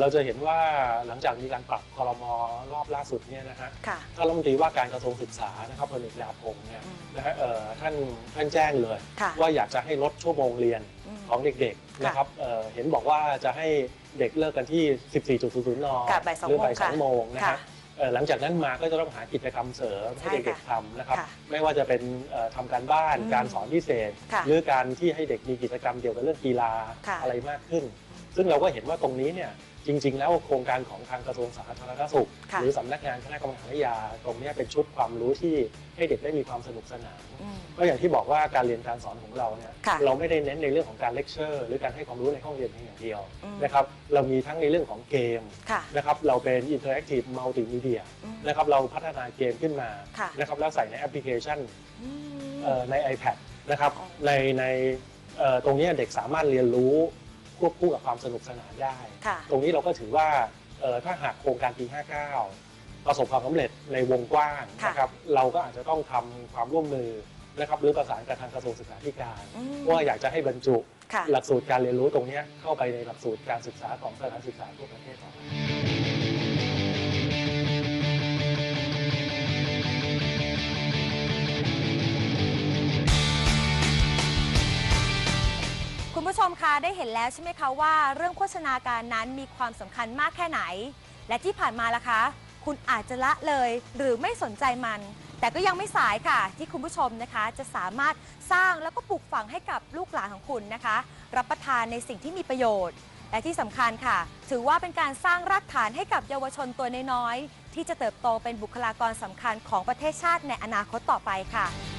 เราจะเห็นว่าหลังจากมีการปรับคอรมอรอบล่าสุดเนี่ยนะฮะค่ะ ท่านรัฐมนตรีว่าการกระทรวงศึกษานะครับพลเอกดาพงศ์เนี่ยอืมนะฮะเอ่อท่านท่านแจ้งเลย ค่ะว่าอยากจะให้ลดชั่วโมงเรียนอืมของเด็กๆนะครับเอ่อเห็นบอกว่าจะให้เด็กเลิกกันที่ 14.00นค่ะบ่ายสองหรือโมงบ่ายสองค่ะโมงนะค่ะฮะเอ่อหลังจากนั้นมาก็จะต้องหากิจกรรมเสริมให้ใช่เด็กค่ะๆทำนะครับค่ะไม่ว่าจะเป็นเอ่อทำการบ้านอืมการสอนพิเศษ ค่ะหรือการที่ให้เด็กมีกิจกรรมเกี่ยวกับเรื่องกีฬาค่ะ อะไรมากขึ้น ซึ่งเราก็เห็นว่าตรงนี้เนี่ย จริง ๆ แล้วโครงการของทางกระทรวงสาธารณสุข ค่ะ หรือสำนักงานคณะกรรมการวิทยาตรงเนี้ยเป็นชุดความรู้ที่ให้เด็กได้มีความสนุกสนาน อืม ก็อย่างที่บอกว่าการเรียนการสอนของเราเนี่ยค่ะเราไม่ได้เน้นในเรื่องของการเลคเชอร์หรือการให้ความรู้ในห้องเรียนเพียงอย่างเดียวอืม นะครับเรามีทั้งในเรื่องของเกมค่ะนะครับเราเป็นอินเทอร์แอคทีฟมัลติมีเดียอืม นะครับเราพัฒนาเกมขึ้นมาค่ะ นะครับแล้วใส่ในแอปพลิเคชันอืม เอ่อใน iPad นะครับอ๋อในในเอ่อตรงเนี้ยเด็กสามารถเรียนรู้ ควบคู่กับความสนุกสนานได้ ค่ะ ตรงนี้เราก็ถือว่าเอ่อถ้าหากโครงการปี 59 ประสบความสำเร็จในวงกว้างค่ะ นะครับเราก็อาจจะต้องทำความร่วมมือนะครับหรือประสานกับทางกระทรวงศึกษาธิการอืมว่าอยากจะให้บรรจุ ค่ะ หลักสูตรการเรียนรู้ตรงเนี้ยเข้าไปในหลักสูตรการศึกษาของสถานศึกษาทั่วประเทศต่อไป คุณผู้ชมคะได้เห็นแล้วใช่ไหมคะว่า เรื่องโภชนาการนั้นมีความสำคัญมากแค่ไหน และที่ผ่านมาล่ะคะ คุณอาจจะละเลยหรือไม่สนใจมัน แต่ก็ยังไม่สายค่ะ ที่คุณผู้ชมนะคะ จะสามารถสร้างแล้วก็ปลูกฝังให้กับลูกหลานของคุณนะคะ รับประทานในสิ่งที่มีประโยชน์ และที่สำคัญค่ะ ถือว่าเป็นการสร้างรากฐานให้กับเยาวชนตัวน้อยๆที่จะเติบโตเป็นบุคลากรสำคัญของประเทศชาติในอนาคตต่อไปค่ะ